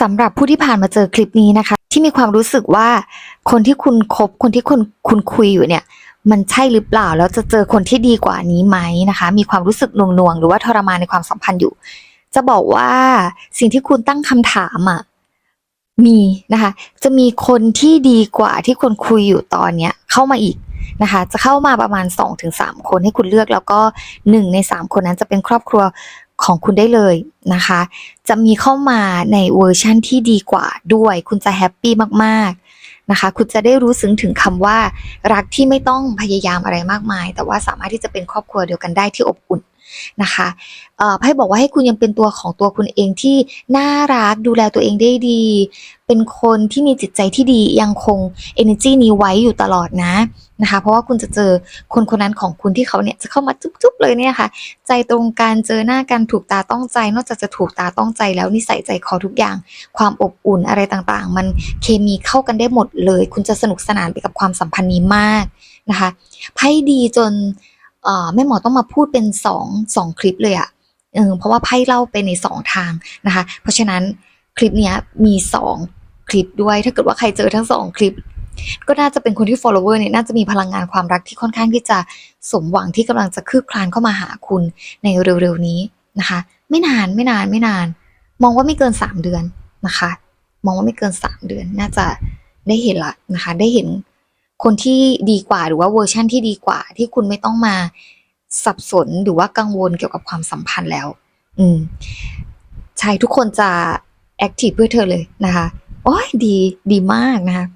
สำหรับผู้ที่ผ่านมาเจอคลิปนี้นะคะ ที่มีความรู้สึกว่าคนที่คุณคบคนที่คุณคุณคุยอยู่เนี่ย มันใช่หรือเปล่าแล้วจะเจอคนที่ดีกว่านี้ไหมนะคะ มีความรู้สึกหน่วงๆหรือว่าทรมานในความสัมพันธ์อยู่ จะบอกว่าสิ่งที่คุณตั้งคำถามอะมีนะคะ จะมีคนที่ดีกว่าที่คนคุยอยู่ตอนเนี้ยเข้ามาอีกนะคะ จะเข้ามาประมาณ 2-3 คนให้คุณเลือกแล้วก็หนึ่งในสามคนนั้นจะเป็นครอบครัว ของคุณได้เลยนะคะ จะมีเข้ามาในเวอร์ชั่นที่ดีกว่าด้วย คุณจะแฮปปี้มากๆนะคะ คุณจะได้รู้สึงถึงคำว่า รักที่ไม่ต้องพยายามอะไรมากมาย แต่ว่าสามารถที่จะเป็นครอบครัวเดียวกันได้ที่อบอุ่น นะคะเอ่อไพ่บอกว่าให้คุณยังเป็นตัวของตัวคุณเองที่น่ารักดูแลตัวเองได้ดี เป็นคนที่มีจิตใจที่ดียังคง energy นี้ไว้อยู่ตลอดนะนะคะ เพราะว่าคุณจะเจอคนคนนั้นของคุณที่เขาเนี่ยจะเข้ามาจุ๊บๆเลยเนี่ยค่ะ ใจตรงกันเจอหน้ากันถูกตาต้องใจ นอกจากจะถูกตาต้องใจแล้วนิสัยใจคอทุกอย่าง ความอบอุ่นอะไรต่างๆ มันเคมีเข้ากันได้หมดเลย คุณจะสนุกสนานไปกับความสัมพันธ์นี้มากนะคะไพ่ดีจน แม่หมอต้องมาพูดเป็นสองสองคลิปเลยอะเออเพราะว่าไพ่เล่าไปในสองทางนะคะ เพราะฉะนั้นคลิปเนี้ยมีสองคลิปด้วย ถ้าเกิดว่าใครเจอทั้งสองคลิป ก็น่าจะเป็นคนที่ follower เนี่ยน่าจะมีพลังงานความรักที่ค่อนข้างที่จะสมหวังที่กำลังจะคืบคลานเข้ามาหาคุณในเร็วๆนี้นะคะ ไม่นานไม่นานไม่นาน มองว่าไม่เกินสามเดือนนะคะ มองว่าไม่เกินสามเดือนน่าจะได้เห็นละนะคะ ได้เห็น คนที่ดีกว่าหรือว่าเวอร์ชั่นที่ดีกว่า ที่คุณไม่ต้องมาสับสนหรือว่ากังวลเกี่ยวกับความสัมพันธ์แล้ว อืมใช่ทุกคนจะแอคทีฟเพื่อเธอเลยนะคะโอ้ยดีดีมากนะคะ